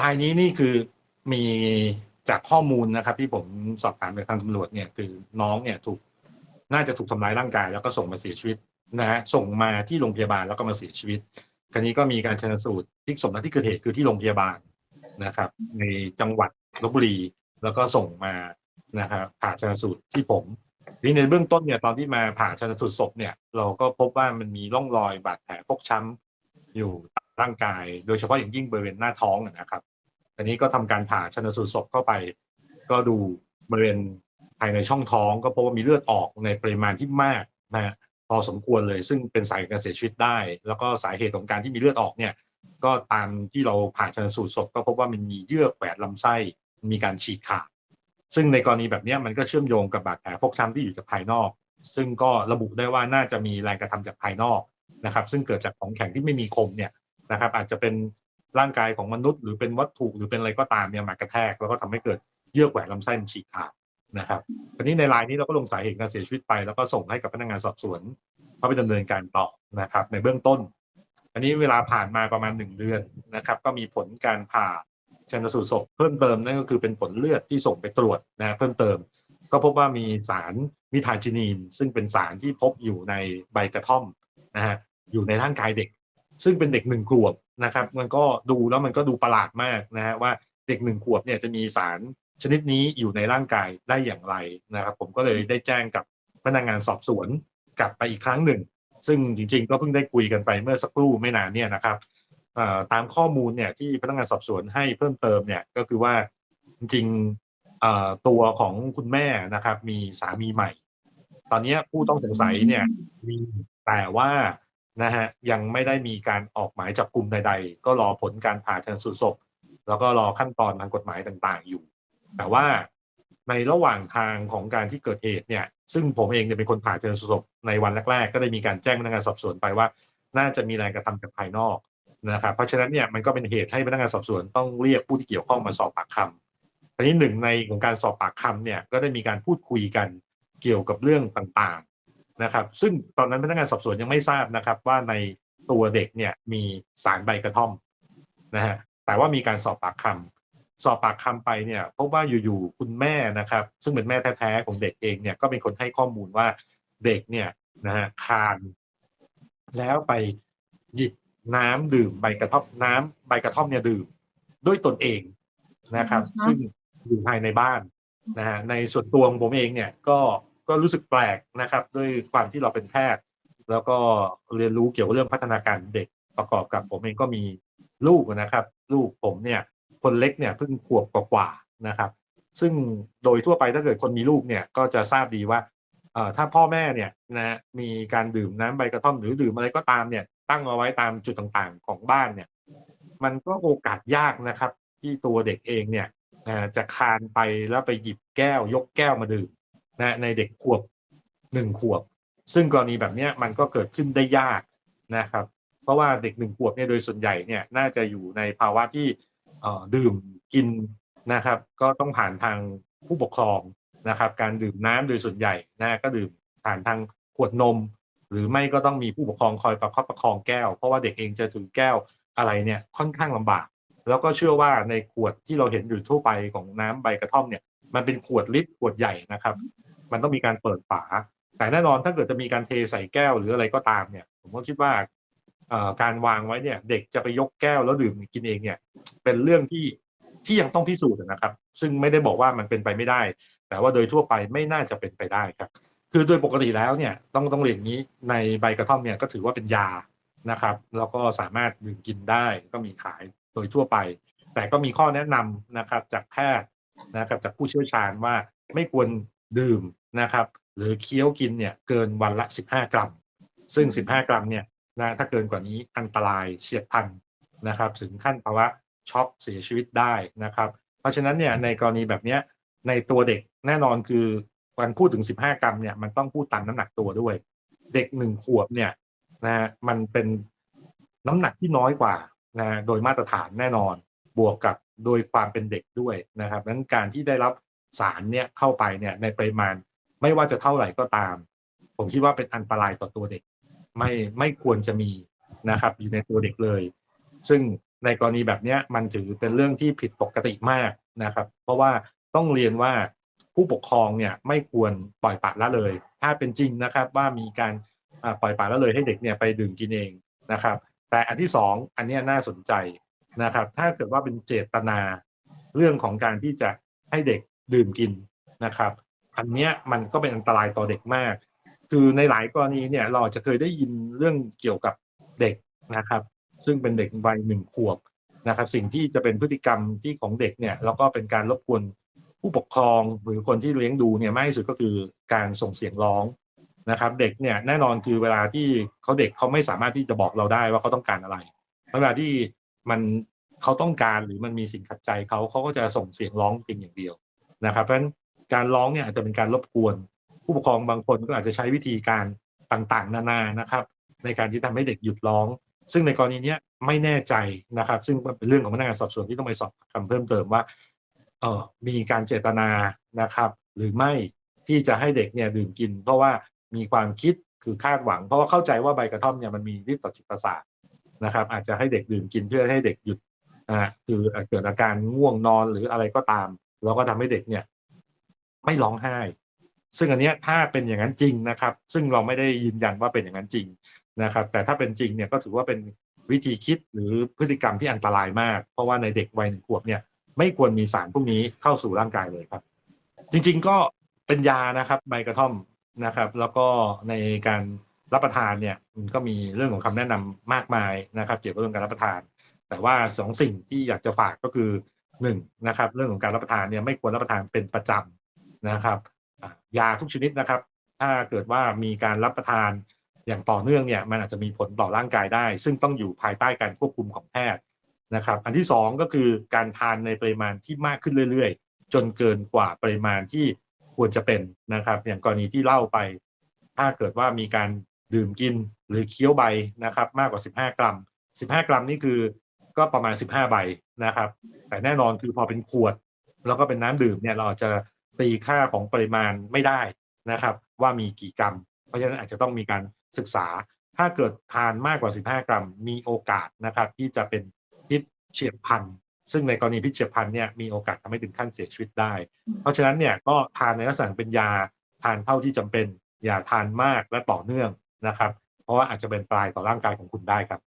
รายนี้นี่คือมีจากข้อมูลนะครับ ที่ผมสอบถามไปทางตำรวจเนี่ยคือน้องเนี่ยถูกน่าจะถูกทำร้ายร่างกาย แล้วก็ส่งมาเสียชีวิตนะฮะส่งมาที่โรงพยาบาลแล้วก็มาเสียชีวิตคราวนี้ก็มีการชันสูตรพลิกศพณที่เกิดเหตุคือที่โรงพยาบาลนะครับ ในจังหวัดลบบุรี แล้วก็ส่งมานะครับผ่าชันสูตรที่ผมทีนี้ในเบื้องต้นเนี่ยตอนที่มาผ่าชันสูตรศพเนี่ย เราก็พบว่ามันมีร่องรอยบาดแผลฟกช้ำอยู่ ร่างกาย โดยเฉพาะอย่างยิ่งบริเวณหน้าท้องนะครับ อันนี้ก็ทำการผ่าชันสูตรศพเข้าไป ก็ดูบริเวณภายในช่องท้อง ก็พบว่ามีเลือดออกในปริมาณที่มากนะพอสมควรเลย ซึ่งเป็นสาเหตุการเสียชีวิตได้ แล้วก็สาเหตุของการที่มีเลือดออกเนี่ยก็ตามที่เราผ่าชันสูตรศพ ก็พบว่ามันมีเยื่อแขวนลำไส้มีการฉีกขาดซึ่งในกรณีแบบนี้มันก็เชื่อมโยงกับบาดแผลฟกช้ำที่อยู่จากภายนอก ซึ่งก็ระบุได้ว่าน่าจะมีแรงกระทำจากภายนอกนะครับ ซึ่งเกิดจากของแข็งที่ไม่มีคมเนี่ย นะครับ อาจจะเป็นร่างกายของมนุษย์ หรือเป็นวัตถุหรือเป็นอะไรก็ตามเนี่ยมากระแทกแล้วก็ทำให้เกิดเยื่อแขวนลำไส้มันฉีกขาดนะครับทีนี้ในรายนี้เราก็ลงสาเหตุการเสียชีวิตไป แล้วก็ส่งให้กับพนักงานสอบสวนเขาไปดำเนินการต่อนะครับ ในเบื้องต้น อันนี้เวลาผ่านมาประมาณหนึ่งเดือนนะครับ ก็มีผลการผ่าชันสูตรศพเพิ่มเติมนั่นก็คือเป็นผลเลือดที่ส่งไปตรวจนะเพิ่มเติม ก็พบว่ามีสารมิทาจินีน ซึ่งเป็นสารที่พบอยู่ในใบกระท่อมนะฮะอยู่ในร่างกายเด็ก ซึ่งเป็นเด็กหนึ่งขวบนะครับ มันก็ดูแล้วมันก็ดูประหลาดมากนะฮะว่าเด็กหนึ่งขวบเนี่ยจะมีสารชนิดนี้อยู่ในร่างกายได้อย่างไรนะครับ ผมก็เลยได้แจ้งกับพนักงานสอบสวนกลับไปอีกครั้งหนึ่ง ซึ่งจริงๆ ก็เพิ่งได้คุยกันไปเมื่อสักครู่ไม่นานเนี่ยนะครับตามข้อมูลเนี่ยที่พนักงานสอบสวนให้เพิ่มเติมเนี่ยก็คือว่าจริงๆตัวของคุณแม่นะครับ มีสามีใหม่ ตอนนี้ผู้ต้องสงสัยเนี่ยมีแต่ว่า นะฮะยังไม่ได้มีการออกหมายจับกลุ่มใด ๆ ก็รอผลการผ่าชันสูตรศพ แล้วก็รอขั้นตอนทางกฎหมายต่างๆ อยู่ แต่ว่าในระหว่างทางของการที่เกิดเหตุเนี่ย ซึ่งผมเองเนี่ยเป็นคนผ่าชันสูตรศพในวันแรก ๆ ก็ได้มีการแจ้งพนักงานสอบสวนไปว่า น่าจะมีแรงกระทำจากภายนอกนะครับเพราะฉะนั้นเนี่ยมันก็เป็นเหตุให้พนักงานสอบสวนต้องเรียกผู้ที่เกี่ยวข้องมาสอบปากคำทีนี้หนึ่งในของการสอบปากคำเนี่ยก็ได้มีการพูดคุยกันเกี่ยวกับเรื่องต่างๆ นะครับซึ่งตอนนั้นพนักงานสอบสวนยังไม่ทราบนะครับ ว่าในตัวเด็กเนี่ยมีสารใบกระท่อมนะฮะแต่ว่ามีการสอบปากคำสอบปากคำไปเนี่ยพบว่าอยู่ๆคุณแม่นะครับ ซึ่งเป็นแม่แท้ๆของเด็กเองเนี่ยก็เป็นคนให้ข้อมูลว่าเด็กเนี่ยนะฮะคาน แล้วไปหยิบน้ำดื่มใบกระท่อมน้ำใบกระท่อมเนี่ยดื่มด้วยตนเองนะครับอือฮะซึ่งอยู่ภายในบ้านนะฮะในส่วนตัวของผมเองเนี่ยก็ ก็รู้สึกแปลกนะครับ ด้วยความที่เราเป็นแพทย์ แล้วก็เรียนรู้เกี่ยวกับเรื่องพัฒนาการเด็กประกอบกับผมเองก็มีลูกนะครับ ลูกผมเนี่ยคนเล็กเนี่ยเพิ่งขวบกว่าๆนะครับ ซึ่งโดยทั่วไปถ้าเกิดคนมีลูกเนี่ยก็จะทราบดีว่าถ้าพ่อแม่เนี่ยนะมีการดื่มน้ำใบกระท่อมหรือดื่มอะไรก็ตามเนี่ยตั้งเอาไว้ตามจุดต่างๆของบ้านเนี่ย มันก็โอกาสยากนะครับ ที่ตัวเด็กเองเนี่ยจะคานไปแล้วไปหยิบแก้วยกแก้วมาดื่ม นะในเด็กขวบหนึ่งขวบ ซึ่งกรณีแบบนี้มันก็เกิดขึ้นได้ยากนะครับ เพราะว่าเด็กหนึ่งขวบเนี่ยโดยส่วนใหญ่เนี่ยน่าจะอยู่ในภาวะที่ดื่มกินนะครับ ก็ต้องผ่านทางผู้ปกครองนะครับ การดื่มน้ำโดยส่วนใหญ่นะก็ดื่มผ่านทางขวดนม หรือไม่ก็ต้องมีผู้ปกครองคอยประคับประคองแก้ว เพราะว่าเด็กเองจะถือแก้วอะไรเนี่ยค่อนข้างลำบาก แล้วก็เชื่อว่าในขวดที่เราเห็นอยู่ทั่วไปของน้ำใบกระท่อมเนี่ย มันเป็นขวดลิตรขวดใหญ่นะครับ มันต้องมีการเปิดฝา แต่แน่นอนถ้าเกิดจะมีการเทใส่แก้วหรืออะไรก็ตามเนี่ย ผมก็คิดว่าการวางไว้เนี่ย เด็กจะไปยกแก้วแล้วดื่มกินเองเนี่ย เป็นเรื่องที่ที่ยังต้องพิสูจน์นะครับ ซึ่งไม่ได้บอกว่ามันเป็นไปไม่ได้ แต่ว่าโดยทั่วไปไม่น่าจะเป็นไปได้ครับ คือโดยปกติแล้วเนี่ยต้องต้องเรียนอย่างนี้ในใบกระท่อมเนี่ยก็ถือว่าเป็นยานะครับ แล้วก็สามารถดื่มกินได้ก็มีขายโดยทั่วไป แต่ก็มีข้อแนะนำนะครับจากแพทย์ นะครับจากผู้เชี่ยวชาญว่าไม่ควรดื่มนะครับหรือเคี้ยวกินเนี่ยเกินวันละ 15 กรัม ซึ่ง 15 กรัมเนี่ยนะถ้าเกินกว่านี้อันตรายเฉียบพลันนะครับ ถึงขั้นภาวะช็อกเสียชีวิตได้นะครับ เพราะฉะนั้นเนี่ยในกรณีแบบนี้ในตัวเด็กแน่นอนคือการพูดถึง 15 กรัมเนี่ยมันต้องพูดตามน้ำหนักตัวด้วย เด็กหนึ่งขวบเนี่ยนะฮะมันเป็นน้ำหนักที่น้อยกว่านะโดยมาตรฐานแน่นอน บวกกับโดยความเป็นเด็กด้วยนะครับนั้นการที่ได้รับสารเนี่ยเข้าไปเนี่ยในปริมาณไม่ว่าจะเท่าไหร่ก็ตาม ผมคิดว่าเป็นอันตรายต่อตัวเด็ก ไม่ไม่ควรจะมีนะครับอยู่ในตัวเด็กเลย ซึ่งในกรณีแบบเนี้ยมันถือเป็นเรื่องที่ผิดปกติมากนะครับ เพราะว่าต้องเรียนว่าผู้ปกครองเนี่ยไม่ควรปล่อยปละละเลย ถ้าเป็นจริงนะครับว่ามีการปล่อยปละละเลยให้เด็กเนี่ยไปดื่มกินเองนะครับ แต่อันที่สองอันนี้น่าสนใจ นะครับ ถ้าเกิดว่าเป็นเจตนาเรื่องของการที่จะให้เด็กดื่มกินนะครับ อันเนี้ยมันก็เป็นอันตรายต่อเด็กมาก คือในหลายกรณีเนี่ยเราจะเคยได้ยินเรื่องเกี่ยวกับเด็กนะครับ ซึ่งเป็นเด็กวัยหนึ่งขวบนะครับ สิ่งที่จะเป็นพฤติกรรมที่ของเด็กเนี่ยแล้วก็เป็นการรบกวนผู้ปกครองหรือคนที่เลี้ยงดูเนี่ยมากที่สุดก็คือการส่งเสียงร้องนะครับ เด็กเนี่ยแน่นอนคือเวลาที่เขาเด็กเขาไม่สามารถที่จะบอกเราได้ว่าเขาต้องการอะไรเวลาที่ มันเขาต้องการหรือมันมีสิ่งขัดใจเขาเขาก็จะส่งเสียงร้องเพียงอย่างเดียวนะครับเพราะฉะนั้นการร้องเนี่ยอาจจะเป็นการรบกวน ผู้ปกครองบางคนก็อาจจะใช้วิธีการต่างๆ นานานะครับ ในการที่ทำให้เด็กหยุดร้อง ซึ่งในกรณีนี้ไม่แน่ใจนะครับ ซึ่งเป็นเรื่องของพนักงานสอบสวนที่ต้องไปสอบปากคำเพิ่มเติมว่าเออมีการเจตนานะครับ หรือไม่ที่จะให้เด็กเนี่ยดื่มกิน เพราะว่ามีความคิดคือคาดหวัง เพราะว่าเข้าใจว่าใบกระท่อมเนี่ยมันมีฤทธิ์ต่อจิตประสาท นะครับ อาจจะให้เด็กดื่มกินเพื่อให้เด็กหยุดอ่าคือเกิดอาการง่วงนอนหรืออะไรก็ตาม แล้วก็ทำให้เด็กเนี่ย ไม่ร้องไห้ ซึ่งอันเนี้ยถ้าเป็นอย่างนั้นจริงนะครับ ซึ่งเราไม่ได้ยืนยันว่าเป็นอย่างนั้นจริงนะครับ แต่ถ้าเป็นจริงเนี่ยก็ถือว่าเป็นวิธีคิดหรือพฤติกรรมที่อันตรายมาก เพราะว่าในเด็กวัยหนึ่งขวบเนี่ย ไม่ควรมีสารพวกนี้เข้าสู่ร่างกายเลยครับ จริง ๆ ก็เป็นยานะครับใบกระท่อมนะครับ แล้วก็ในการ รับประทานเนี่ยมันก็มีเรื่องของคำแนะนำมากมายนะครับ เกี่ยวกับเรื่องการรับประทาน แต่ว่าสองสิ่งที่อยากจะฝากก็คือหนึ่งนะครับเรื่องของการรับประทานเนี่ยไม่ควรรับประทานเป็นประจำนะครับยาทุกชนิดนะครับ ถ้าเกิดว่ามีการรับประทานอย่างต่อเนื่องเนี่ยมันอาจจะมีผลต่อร่างกายได้ ซึ่งต้องอยู่ภายใต้การควบคุมของแพทย์นะครับ อันที่สองก็คือการทานในปริมาณที่มากขึ้นเรื่อยๆ จนเกินกว่าปริมาณที่ควรจะเป็นนะครับ อย่างกรณีที่เล่าไป ถ้าเกิดว่ามีการ ดื่มกินหรือเคี้ยวใบนะครับ มากกว่า 15 กรัม 15 กรัมนี่คือก็ประมาณ 15 ใบนะครับ แต่แน่นอนคือพอเป็นขวด แล้วก็เป็นน้ำดื่มเนี่ยเราอาจจะตีค่าของปริมาณไม่ได้นะครับ ว่ามีกี่กรัม เพราะฉะนั้นอาจจะต้องมีการศึกษา ถ้าเกิดทานมากกว่า 15 กรัม มีโอกาสนะครับ ที่จะเป็นพิษเฉียบพลันซึ่งในกรณีพิษเฉียบพลันเนี่ยมีโอกาสทำให้ถึงขั้นเสียชีวิตได้ เพราะฉะนั้นเนี่ยก็ทานในลักษณะเป็นยาทานเท่าที่จำเป็น อย่าทานมากและต่อเนื่อง นะครับ เพราะว่าอาจจะเป็นปลายต่อร่างกายของคุณได้ครับ